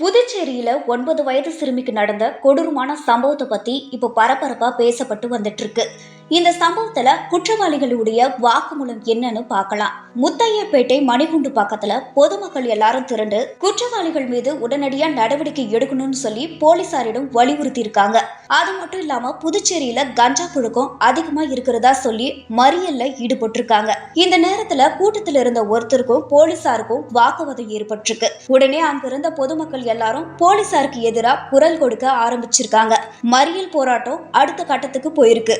புதுச்சேரியில ஒன்பது வயது சிறுமிக்கு நடந்த கொடூரமான சம்பவத்தை பத்தி இப்போ பரபரப்பா பேசப்பட்டு வந்துட்டு இருக்கு. இந்த சம்பவத்துல குற்றவாளிகளுடைய வாக்குமூலம் என்னன்னு பார்க்கலாம். முத்தையப்பேட்டை மணிகுண்டு பக்கத்துல பொதுமக்கள் எல்லாரும் திரண்டு குற்றவாளிகள் மீது உடனடியா நடவடிக்கை எடுக்கணும்னு சொல்லி போலீசாரிடம் வலியுறுத்தி இருக்காங்க அது மட்டும் இல்லாம புதுச்சேரியில கஞ்சா புழக்கம் அதிகமா இருக்கிறதா சொல்லி மறியல்ல ஈடுபட்டிருக்காங்க. இந்த நேரத்துல கூட்டத்தில் இருந்த ஒருத்தருக்கும் போலீசாருக்கும் வாக்குவாதம் ஏற்பட்டிருக்கு. உடனே அங்கிருந்த பொதுமக்கள் எல்லாரும் போலீசாருக்கு எதிராக குரல் கொடுக்க ஆரம்பிச்சிருக்காங்க. மறியல் போராட்டம் அடுத்த கட்டத்துக்கு போயிருக்கு.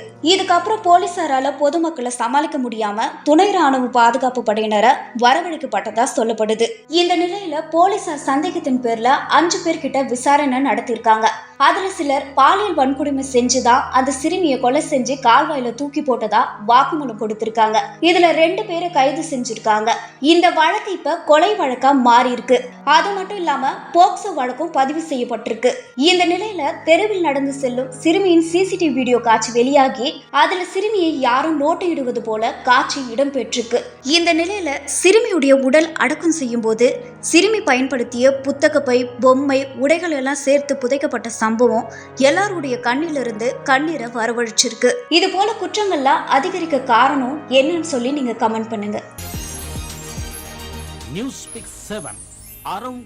இதுக்கப்புறம் போலீசாரால் பொதுமக்களை சமாளிக்க முடியாம துணை ராணுவ பாதுகாப்பு படையினரை வரவழைக்கப்பட்டதா சொல்லப்படுது. இந்த நிலையில போலீசார் சந்தேகத்தின் பேர்ல அஞ்சு பேர்கிட்ட விசாரணை நடத்தியிருக்காங்க. அதில் சிலர் பாலியல் வன்கொடுமை செஞ்சுதான் அந்த சிறுமியை கொலை செஞ்சு கால்வாயில தூக்கி போட்டதா வாக்குமூலம் கொடுத்திருக்காங்க. இதுல ரெண்டு பேரை கைது செஞ்சிருக்காங்க. இந்த வழக்கு இப்ப கொலை வழக்கா மாறி இருக்கு. அது மட்டும் இல்லாம போக்சோ வழக்கும் பதிவு செய்யப்பட்டிருக்கு. இந்த நிலையில தெருவில் நடந்து செல்லும் சிறுமியின் சிசிடிவி வீடியோ காட்சி வெளியாகி அதுல சிறுமியை யாரும் நோட்டையிடுவது போல காட்சி இடம்பெற்றிருக்கு. இந்த நிலையில சிறுமியுடைய உடல் அடக்கம் செய்யும் போது சிறுமி பயன்படுத்திய புத்தகப்பை பொம்மை உடைகள் எல்லாம் சேர்த்து புதைக்கப்பட்ட சம்பவம் எல்லாருடைய கண்ணிலிருந்து கண்ணீரை வரவழைச்சிருக்கு. இது போல குற்றங்கள்லாம் அதிகரிக்க காரணம் என்னன்னு சொல்லி நீங்க கமெண்ட் பண்ணுங்க. News Pick 7 Around